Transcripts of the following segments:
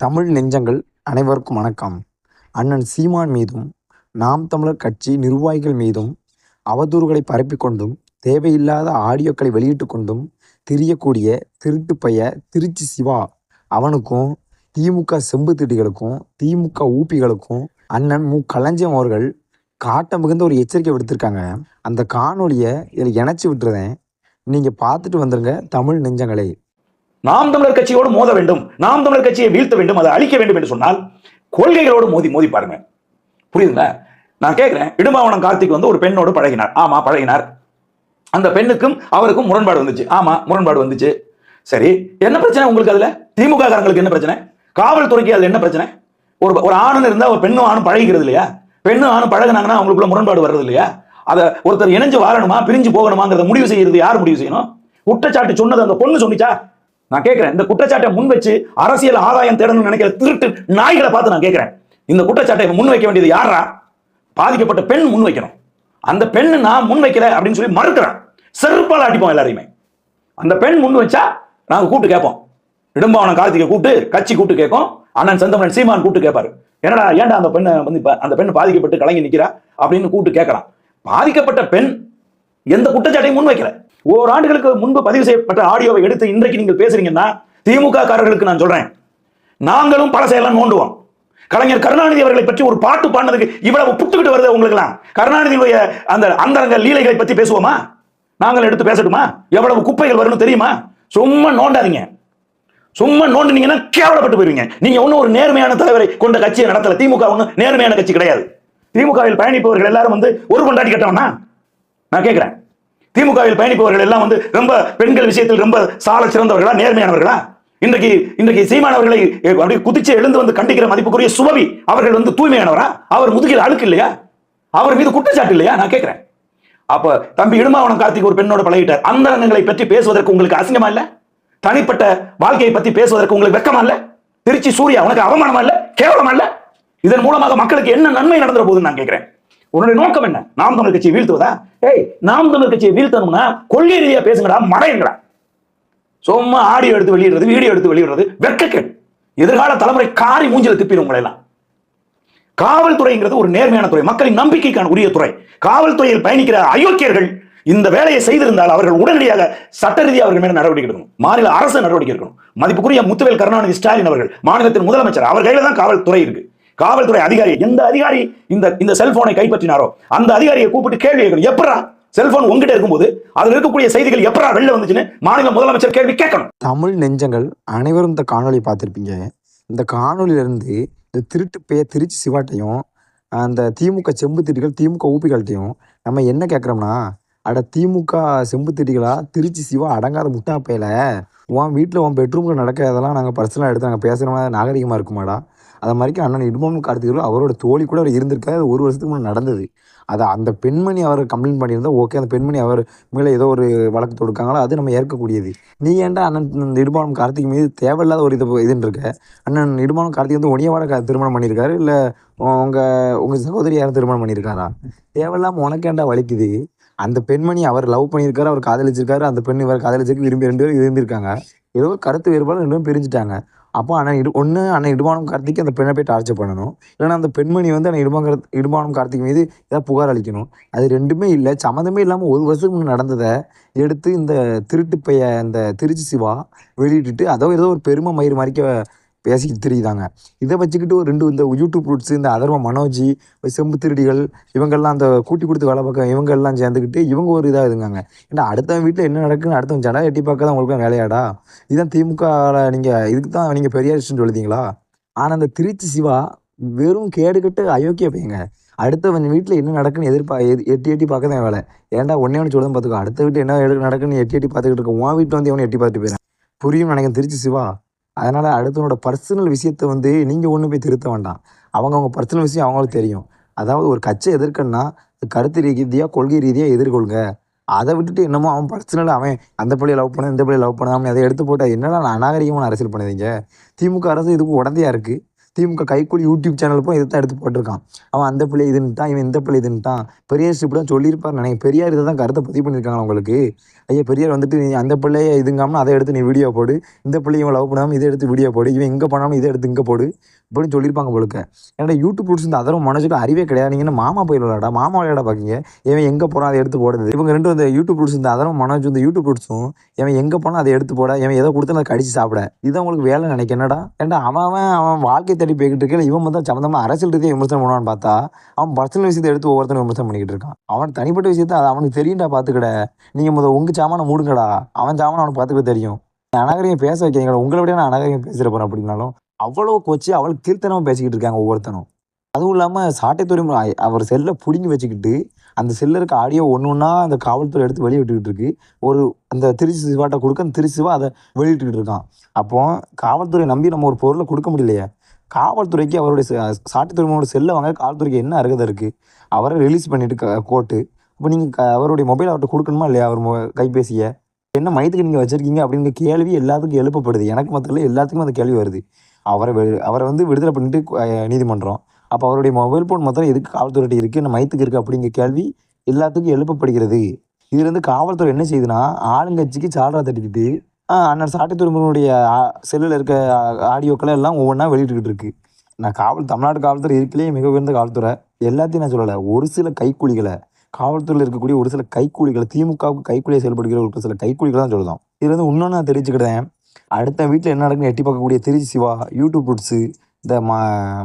தமிழ் நெஞ்சங்கள் அனைவருக்கும் வணக்கம். அண்ணன் சீமான் மீதும் நாம் தமிழர் கட்சி நிர்வாகிகள் மீதும் அவதூறுகளை பரப்பிக்கொண்டும் தேவையில்லாத ஆடியோக்களை வெளியிட்டு கொண்டும் திரியக்கூடிய திருட்டு பைய திருச்சி சிவா. அவனுக்கும் திமுக செம்புத்திட்டிகளுக்கும் திமுக ஊப்பிகளுக்கும் அண்ணன் மு. களஞ்சியம் அவர்கள் காட்ட மிகுந்த ஒரு எச்சரிக்கை விடுத்திருக்காங்க. அந்த காணொலியை இதில் இணைச்சி விட்டுறதேன் நீங்கள் பார்த்துட்டு வந்துருங்க தமிழ் நெஞ்சங்களே. நாம் தமிழர் கட்சியோடு மோத வேண்டும். நாம் தமிழர் கட்சியை வீழ்த்த வேண்டும். அதை அழிக்க வேண்டும் என்று சொன்னால் கொள்கைகளோடு மோதி மோதி பாருங்க. புரியுதுங்களா? நான் கேட்கிறேன். இடும்பாவனம் கார்த்திக் வந்து ஒரு பெண்ணோடு பழகினார். ஆமா பழகினார். அந்த பெண்ணுக்கும் அவருக்கும் முரண்பாடு வந்துச்சு. ஆமா முரண்பாடு வந்துச்சு. சரி என்ன பிரச்சனை உங்களுக்கு அதுல? திமுக காரங்களுக்கு என்ன பிரச்சனை? காவல்துறைக்கு அதுல என்ன பிரச்சனை? ஒரு ஒரு ஆணும் இருந்தா ஒரு பெண்ணும் ஆணும் பழகிக்கிறது இல்லையா? பெண்ணும் ஆணும் பழகினாங்கன்னா அவங்களுக்குள்ள முரண்பாடு வர்றது இல்லையா? அதை ஒருத்தர் இணைஞ்சு வாழணுமா பிரிஞ்சு போகணுமாங்கிறத முடிவு செய்யறது யார் முடிவு செய்யணும்? குற்றச்சாட்டு சொன்னது அந்த பொண்ணு சொன்னிச்சா நான் கேட்கிறேன் இந்த குற்றச்சாட்டை முன் வச்சு அரசியல் ஆதாயம் தேடணும்னு நினைக்கிற திருட்டு நாய்களை பார்த்து நான் கேட்கிறேன். இந்த குற்றச்சாட்டை முன் வைக்க வேண்டியது யாரா பாதிக்கப்பட்ட பெண் முன் வைக்கணும். அந்த பெண் நான் முன் வைக்கல அப்படின்னு சொல்லி மறுக்கிறேன். செருப்பால் அடிப்போம் எல்லாரையுமே. அந்த பெண் முன் வச்சா நாங்க கூட்டு கேட்போம். இடும்பாவனம் கார்த்திகை கூட்டு கட்சி கூட்டு கேட்கும். அண்ணன் செந்தமன் சீமான் கூட்டு கேட்பாரு. என்னடா ஏன்டா அந்த பெண்ணை வந்து அந்த பெண் பாதிக்கப்பட்டு கலங்கி நிக்கிறா? அப்படின்னு கூட்டு கேட்கலாம். பாதிக்கப்பட்ட பெண் எந்த குற்றச்சாட்டையும் முன் வைக்கல. ஓராண்டுகளுக்கு முன்பு பதிவு செய்யப்பட்ட ஆடியோவை எடுத்து இன்றைக்கு நீங்கள் பேசுறீங்கன்னா திமுக காரர்களுக்கு நான் சொல்றேன். நாங்களும் பழசையெல்லாம் நோண்டுவோம். கலைஞர் கருணாநிதி அவர்களை பற்றி ஒரு பாட்டு பாடினதுக்கு இவ்வளவு புட்டுக்கிட்டு வருது உங்களுக்குலாம் கருணாநிதியுடைய அந்த அந்தரங்க லீலைகளை பற்றி பேசுவோமா? நாங்கள் எடுத்து பேசட்டுமா? எவ்வளவு குப்பைகள் வரும்னு தெரியுமா? சும்மா நோண்டாதீங்க. சும்மா நோண்டுனீங்கன்னா கேவலப்பட்டு போயிருவீங்க. நீங்க ஒன்றும் ஒரு நேர்மையான தலைவரை கொண்ட கட்சியை நடத்தல. திமுக ஒன்றும் நேர்மையான கட்சி கிடையாது. திமுகவில் பயணிப்பவர்கள் எல்லாரும் வந்து ஒரு கொண்டாடி கட்டவனா நான் கேட்கிறேன் திமுகவில் பயணிப்பவர்கள் எல்லாம் வந்து ரொம்ப பெண்கள் விஷயத்தில் ரொம்ப சால சிறந்தவர்களா நேர்மையானவர்களா? இன்றைக்கு இன்றைக்கு சீமானவர்களை அப்படியே குதிச்சு எழுந்து வந்து கண்டிக்கிற மதிப்புக்குரிய சுபவி அவர்கள் வந்து தூய்மையானவரா? அவர் முதுகில் அழுக்கு இல்லையா? அவர் மீது குற்றச்சாட்டு இல்லையா? நான் கேட்கிறேன். அப்ப தம்பி இடுமாவனம் கார்த்திக் ஒரு பெண்ணோட பழகிட்டார். அந்தரங்கங்களை பற்றி பேசுவதற்கு உங்களுக்கு அசிங்கமா இல்ல? தனிப்பட்ட வாழ்க்கையை பத்தி பேசுவதற்கு உங்களுக்கு வெக்கமா இல்ல? திருச்சி சூர்யா உனக்கு அவமானமா இல்ல? கேவலமா இல்ல? இதன் மூலமாக மக்களுக்கு என்ன நன்மை நடந்துற போகுதுன்னு நான் கேட்கிறேன். உன்னுடைய நோக்கம் என்ன? நாம் தமிழ் கட்சியை வீழ்த்துவதா? ஏய் நாம் தமிழ் கட்சியை வீழ்த்தணும்னா கொள்கை ரீதியா பேசுங்கடா மறையுங்கடா சும்மா ஆடியோ எடுத்து வெளியிடுறது வீடியோ எடுத்து வெளியிடுறது வெட்கக்கேடு எதிர்கால தலைமுறை காரி மூஞ்சில திப்பிடும் உங்களை எல்லாம் காவல்துறைங்கிறது ஒரு நேர்மையான துறை மக்களின் நம்பிக்கைக்கான உரிய துறை. காவல்துறையில் பயணிக்கிற அயோக்கியர்கள் இந்த வேலையை செய்திருந்தால் அவர்கள் உடனடியாக சட்ட ரீதியாக அவர்கள் மேல நடவடிக்கை எடுக்கணும். மாநில அரசு நடவடிக்கை எடுக்கணும். மதிப்புக்குரிய முத்துவேல் கருணாநிதி ஸ்டாலின் அவர்கள் மாநிலத்தின் முதலமைச்சர் அவர் கையில தான் காவல்துறை இருக்கு. காவல்துறை அதிகாரி எந்த அதிகாரி இந்த இந்த செல்போனை கைப்பற்றினாரோ அந்த அதிகாரியை கூப்பிட்டு கேள்வி கேட்கணும். எப்படா செல்போன் உங்ககிட்ட இருக்கும்போது அதில் இருக்கக்கூடிய செய்திகள் எப்படா வெளில வந்துச்சுன்னு மாநில முதலமைச்சர் கேள்வி கேட்கணும். தமிழ் நெஞ்சங்கள் அனைவரும் இந்த காணொலி பார்த்துருப்பீங்க. இந்த காணொளியிலேருந்து இந்த திருட்டு பேய திருச்சி சிவாட்டையும் அந்த திமுக செம்புத்திட்டிகள் திமுக ஊப்பிகள்ட்டையும் நம்ம என்ன கேட்குறோம்னா அட திமுக செம்புத்திட்டிகளா திருச்சி சிவா அடங்காத முட்டா பேல உன் வீட்டில் உன் பெட்ரூமில் நடக்கிறதெல்லாம் நாங்கள் பர்சனலாக எடுத்து நாங்கள் பேசுகிற நாகரிகமாக இருக்குமாடா? அதை மாதிரிக்கு அண்ணன் இடுமம் கார்த்திகரும் அவரோட தோழி கூட அவர் இருந்திருக்காரு. ஒரு வருஷத்துக்கு முன்னாடி நடந்தது. அதை அந்த பெண்மணி அவர் கம்ப்ளைண்ட் பண்ணியிருந்தா ஓகே அந்த பெண்மணி அவர் மேலே ஏதோ ஒரு வழக்கு தொடுக்காங்களோ? அது நம்ம ஏற்கக்கூடியது. நீ ஏன்டா அண்ணன் இந்த இடுமானம் கார்த்திக் மீது தேவையில்லாத ஒரு இது இதுன்னு இருக்க? அண்ணன் இடுமானம் கார்த்திக் வந்து ஒனியவாட திருமணம் பண்ணியிருக்காரு? இல்லை உங்கள் உங்கள் சகோதரி யாரும் திருமணம் பண்ணியிருக்காரா? தேவையில்லாமல் உனக்கேண்டா வலிக்குது? அந்த பெண்மணி அவர் லவ் பண்ணியிருக்காரு அவர் காதலிச்சிருக்காரு. அந்த பெண் இவர் காதலிச்சிருக்கு விரும்பி ரெண்டு பேரும் இருந்திருக்காங்க. ஏதோ கருத்து வேறுபாடு ரெண்டு பேரும் பிரிஞ்சுட்டாங்க. அப்போ ஆனால் இடு ஒன்று அண்ணன் இடுமானம் கார்த்திக்கு அந்த பெண்ணை போய் டார்ச்சர் பண்ணணும். இல்லைன்னா அந்த பெண்மணி வந்து அண்ணன் இடுமானம் இடுமானம் கார்த்திக் மீது ஏதாவது புகார் அளிக்கணும். அது ரெண்டுமே இல்லை சம்மந்தமே இல்லாமல் ஒரு வருஷத்துக்கு முன்னே நடந்ததை எடுத்து இந்த திருட்டு பைய இந்த திருச்சி சிவா வெளியிட்டுட்டு அதோ ஏதோ ஒரு பெருமை மயிறு மறைக்க பேசிக்கிட்டு தெரியுதாங்க. இதை வச்சுக்கிட்டு ஒரு ரெண்டு இந்த யூடியூப் ரூட்ஸ் இந்த அதர்வ மனோஜி செம்பு திருடிகள் இவங்கெல்லாம் அந்த கூட்டி கொடுத்து வேலை பார்க்க இவங்கெல்லாம் சேர்ந்துக்கிட்டு இவங்க ஒரு இதாக இதுங்காங்க. ஏன்னா அடுத்தவன் வீட்டில் என்ன நடக்குன்னு அடுத்தவன் ஜடா எட்டி பார்க்க தான் உங்களுக்கு வேலையாடா? இதுதான் திமுக நீங்கள் இதுக்கு தான் நீங்கள் பெரியாரிஸ்ட்னு சொல்லுதீங்களா ஆனால் அந்த திருச்சி சிவா வெறும் கேடுகட்டு அயோக்கிய பையங்க. அடுத்தவன் வீட்டில் என்ன நடக்குன்னு எதிர்பா எது- எட்டி எட்டி பார்க்க தான் வேலை. ஏன்டா ஒன்னே ஒன்று சொல்லுன்னு பார்த்துக்கோ. அடுத்த வீட்டில் என்ன நடக்குன்னு எட்டி எட்டி பார்த்துக்கிட்டு இருக்கோம் உன் வீட்டில் வந்து எவனை எட்டி பார்த்துட்டு போயிடறேன் புரியும் நினைக்கிறேன் திருச்சி சிவா. அதனால் அடுத்தவனோட பர்சனல் விஷயத்தை வந்து நீங்கள் ஒன்றும் போய் திருத்த வேண்டாம். அவங்கவுங்க பர்சனல் விஷயம் அவங்களுக்கு தெரியும். அதாவது ஒரு கட்சியை எதிர்க்கணும்னா கருத்து ரீதியாக கொள்கை ரீதியாக எதிர்கொள்க. அதை விட்டுட்டு என்னமோ அவன் பர்சனலாக அவன் அந்த பிள்ளையை லவ் பண்ண இந்த பிள்ளையை லவ் பண்ண அவன் அதை எடுத்து போட்டால் என்னடா நான் அநாகரிகமான அரசியல் பண்ணுவீங்க திமுக அரசு இதுக்கு உடந்தையாக இருக்குது திமுக கைக்கூலி யூடியூப் சேனல் போய் இதை தான் எடுத்து போட்டிருக்கான். அவன் அந்த பிள்ளை இதுன்ட்டான் இவன் இந்த பிள்ளை இதுன்ட்டான் பெரியார் இப்படி தான் சொல்லியிருப்பார் நினைக்க பெரியார் இதை தான் கருத்தை பதிவு பண்ணியிருக்காங்க உங்களுக்கு? ஐயா பெரியார் வந்துட்டு நீ அந்த பிள்ளைய இதுங்காமல் அதை எடுத்து நீ வீடியோ போடு. இந்த பிள்ளை இவன் லவ் பண்ணாமல் இதை எடுத்து வீடியோ போடு. இவன் இங்கே பண்ணாமல் இதை எடுத்து இங்கே போடு. இப்படின்னு சொல்லியிருப்பாங்க போலுக்க ஏன்னா யூடியூப் ரூட்ஸ் இந்த அதரும் மனசுக்கு அறிவே கிடையாது. நீங்கள் மாமா போய் விளையாடா? மாமா விளையாட பார்க்கீங்க இவன் எங்கே போனால் அதை எடுத்து போடுது இவங்க ரெண்டும் இந்த யூடியூப் ரூட்ஸ் இந்த அதரும் மனோஜ் இந்த யூடியூப் ரூட்ஸும் இவன் எங்கே போனால் அதை எடுத்து போட? இவன் எதை கொடுத்து அதை கடிச்சு சாப்பிட. இது உங்களுக்கு வேலை நினைக்க என்னடா? ஏன்டா அவன் அவன் அவன் வாழ்க்கை தட்டி போய்கிட்டு இருக்கு இவன் மட்டும் சம்மந்தமாக அரசியல் ரீதியாக விமர்சனம் பண்ணுவான்னு பார்த்தா அவன் பர்சனல் விஷயத்தை எடுத்து ஒவ்வொருத்தரும் விமர்சனம் பண்ணிக்கிட்டு இருக்கான். அவன் தனிப்பட்ட விஷயத்த அது அவனுக்கு தெரியும்டா பார்த்துக்கட. நீங்கள் முதல் உங்கள் சாமானை மூடுங்கடா. அவன் சாமானை அவனுக்கு பார்த்துக்க தெரியும். அனகரியம் பேச வைக்கிறீங்களா உங்களை விட நான் அனகரியம் பேசுகிற போகிறேன் அப்படின்னாலும் அவ்வளோ கொச்சு அவளுக்கு கீர்த்தனமாக பேசிக்கிட்டு இருக்காங்க ஒவ்வொருத்தனும். அதுவும் இல்லாமல் சாட்டைத்துறை மு- அவர் செல்லை பிடுங்கி வச்சுக்கிட்டு அந்த செல்லில் இருக்க ஆடியோ ஒன்று ஒன்றா அந்த காவல்துறை எடுத்து வெளியிட்டுக்கிட்டு இருக்கு. ஒரு அந்த திருச்சி சிவாட்டை கொடுக்க அந்த திருச்சிவா அதை வெளியிட்டுக்கிட்டு இருக்கான். அப்போ காவல்துறை நம்பி நம்ம ஒரு பொருளை கொடுக்க முடியலையே. காவல்துறைக்கு அவருடைய ச- சாட்டுத்துறையோட செல்லை வாங்க காவல்துறைக்கு என்ன அருகதை இருக்குது அவரை ரிலீஸ் பண்ணிவிட்டு க- கோர்ட்டு இப்போ நீங்கள் அவருடைய மொபைல் அவர்கிட்ட கொடுக்கணுமா இல்லையா? அவர் மொ கைபேசியை? என்ன மையத்துக்கு நீங்கள் வச்சுருக்கீங்க அப்படிங்கிற கேள்வி எல்லாத்துக்கும் எழுப்பப்படுது. எனக்கு மொத்தத்தில் எல்லாத்துக்கும் அந்த கேள்வி வருது. அவரை அவரை வந்து விடுதலை பண்ணிட்டு நீதிமன்றம். அப்போ அவருடைய மொபைல் ஃபோன் மொத்தம் எதுக்கு காவல்துறை இருக்குது என்ன மயத்துக்கு இருக்குது அப்படிங்கிற கேள்வி எல்லாத்துக்கும் எழுப்பப்படுகிறது. இதுலேருந்து காவல்துறை என்ன செய்யுதுன்னா ஆளுங்கட்சிக்கு சால்ரா தட்டிக்கிட்டு அண்ணன் அண்ணன் துரும்பனுடைய செல்லில் இருக்க ஆடியோக்களை எல்லாம் ஒவ்வொன்றா வெளியிட்டுக்கிட்டு இருக்கு. நான் காவல் தமிழ்நாடு காவல்துறை இருக்கலையே மிக உயர்ந்த காவல்துறை. எல்லாத்தையும் நான் சொல்லலை. ஒரு சில கைக்கூலிகளை காவல்துறையில் இருக்கக்கூடிய ஒரு சில கைக்கூலிகளை திமுகவுக்கு கைக்கூலியை செயல்படுகிற ஒரு சில கைக்கூலிகளை தான் சொல்லுதான். இது வந்து இன்னொன்று நான் தெரிஞ்சுக்கிட்டேன். அடுத்த வீட்டில் என்ன நடக்குன்னு எட்டி பார்க்கக்கூடிய திருச்சி சிவா யூடியூப் புட்ஸு இந்த ம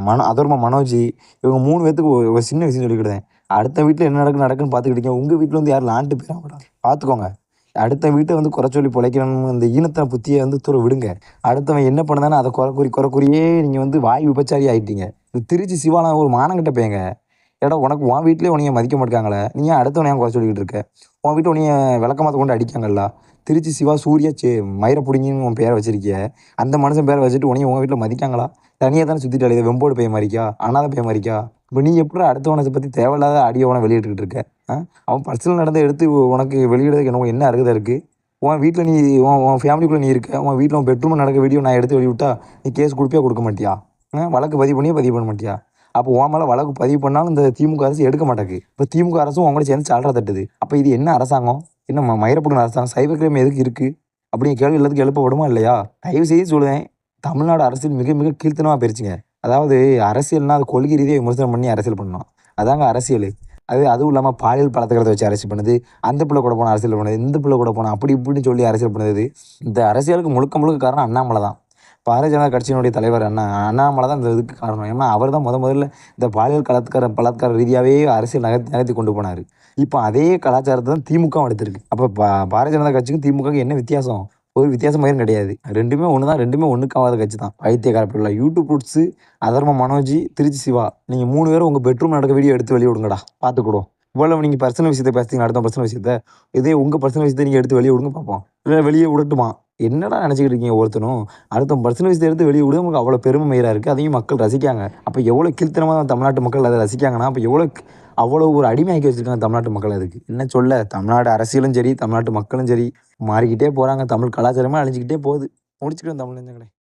மனோ அதர்ம மனோஜி இவங்க மூணு பேத்துக்கு ஒரு சின்ன விஷயம் சொல்லிக்கிட்டேன். அடுத்த வீட்டில் என்ன நடக்கு நடக்குன்னு பார்த்துக்கிட்டீங்க. உங்கள் வீட்டில் வந்து யாரும் லாண்ட்டு போயிடாமடா பார்த்துக்கோங்க. அடுத்த வீட்டை வந்து குறை சொல்லி பிழைக்கணும் அந்த ஈனத்தை புத்தியை வந்து தூர விடுங்க. அடுத்தவன் என்ன பண்ணதானே அதை குறை குறி குறை குறியே நீங்கள் வந்து வாய் விபச்சாரி ஆகிட்டீங்க திருச்சி சிவாலாம் ஒரு மானங்கிட்ட பேங்க ஏடா உனக்கு உன் வீட்டிலே உனைய மதிக்க மாட்டாங்களே நீ ஏன் அடுத்தவனை ஏன் குறை சொல்லிக்கிட்டு இருக்க? உன் வீட்டை உனைய விளக்கமாத்த கொண்டு அடிக்காங்கல்ல? திருச்சி சிவா சூர்யா சே மயிர பிடிங்கின்னு உன் பேரை வச்சிருக்கிய. அந்த மனுஷன் பேரை வச்சுட்டு உனைய உங்கள் வீட்டில் மதிக்காங்களா? தனியாக தானே சுற்றிட்டு அழையுது வெம்போடு பையன் மாதிரிக்கா அனாதை பையன் மாதிரிக்கா இப்போ நீ எப்படி அடுத்தவனை பற்றி தேவையில்லாத ஆடியோவனை வெளியிட்டுக்கிட்டு இருக்க? ஆ? அவன் பர்சனல் நடந்த எடுத்து உனக்கு வெளியிடுறதுக்கு என்ன என்ன அருகதை இருக்குது உன் வீட்டில் நீ உன் உன் ஃபேமிலிக்குள்ளே நீ இருக்க? உன் வீட்டில் உன் பெட்ரூமில் நடக்க வீடியோ நான் எடுத்து வெளியிட்டா நீ கேஸ் கொடுப்பியா கொடுக்க மாட்டியா? ஆ? வழக்கு பதிவு பண்ணியே பதிவு பண்ண மாட்டியா? அப்போ உன் மேலே வழக்கு பதிவு பண்ணாலும் இந்த திமுக அரசு எடுக்க மாட்டேங்குது. இப்போ திமுக அரசும் உங்களை சேர்ந்து சால்ரா தட்டுது. அப்போ இது என்ன அரசாங்கம்? என்ன ம- மயிரப்படுன அரசாங்கம்? சைபர் கிரைம் எதுக்கு இருக்குது அப்படிங்கிற கேள்வி எல்லாத்துக்கும் எழுப்பப்படுமா இல்லையா? தயவு செய்து சொல்லுவேன் தமிழ்நாடு அரசியல் மிக மிக கீழ்த்தனமாக போயிருச்சுங்க அதாவது அரசியல்னால் அது கொள்கை ரீதியாக விமர்சனம் பண்ணி அரசியல் பண்ணணும். அதாங்க அரசியல். அது அதுவும் இல்லாமல் பாலியல் பழத்துக்கிறத வச்சு அரசியல் பண்ணுது. அந்த பிள்ளை கூட போனால் அரசியல் பண்ணுது. இந்த பிள்ளை கூட போனால் அப்படி இப்படின்னு சொல்லி அரசியல் பண்ணுது. இந்த அரசியலுக்கு முழுக்க முழுக்க காரணம் அண்ணாமலை தான். பாரதிய ஜனதா கட்சியினுடைய தலைவர் அண்ணா அண்ணாமலை தான் இந்த இதுக்கு காரணம். ஏன்னா அவர் தான் முத முதல்ல இந்த பாலியல் கலாத்கார பலாத்கார ரீதியாகவே அரசியல் நகர்த்தி நகர்த்தி கொண்டு போனார். இப்போ அதே கலாச்சாரத்தை தான் திமுக எடுத்திருக்கு. அப்போ பா பாரதிய ஜனதா கட்சிக்கும் திமுகவுக்கு என்ன வித்தியாசம்? ஒரு வித்தியாசமாக எதுவும் கிடையாது. ரெண்டுமே ஒன்று தான் ரெண்டுமே ஒன்றுக்காவாத கட்சி தான். வைத்தியகார பிள்ளை. யூடியூப் ரூட்ஸு அதர்ம மனோஜி திருச்சி சிவா. நீங்கள் மூணு பேரும் உங்கள் பெட்ரூம் நடக்க வீடியோ எடுத்து வெளியே விடுங்கடா பார்த்துக்கூடும் இவ்வளவு நீங்கள் பர்சனல் விஷயத்தை பேசுறீங்க அடுத்த பர்சனல் விஷயத்த. இதே உங்கள் பர்சனல் விஷயத்தை நீங்கள் எடுத்து வெளியே விடுங்க பார்ப்போம் இல்லை வெளியே விடட்டுமா? என்னடா நினச்சிக்கிட்டு இருக்கீங்க ஒருத்தனும் அடுத்த பர்சனல் விஷயத்தை எடுத்து வெளியே விட நமக்கு அவ்வளோ பெருமை மயிராக இருக்குது அதையும் மக்கள் ரசிக்காங்க. அப்போ எவ்வளோ கீழ்த்தனமாக தமிழ்நாட்டு மக்கள் அதை ரசிக்காங்கன்னா அப்போ எவ்வளோ அவ்வளோ ஒரு அடிமையாக்கி வச்சிருக்காங்க தமிழ்நாட்டு மக்கள் அதுக்கு. என்ன சொல்ல? தமிழ்நாடு அரசியலும் சரி தமிழ்நாட்டு மக்களும் சரி. மாறிக்கிட்டே போகிறாங்க தமிழ் கலாச்சாரமாக அழிஞ்சிக்கிட்டே போகுது. முடிச்சுக்கிறோம் தமிழ் நெஞ்சங்களே.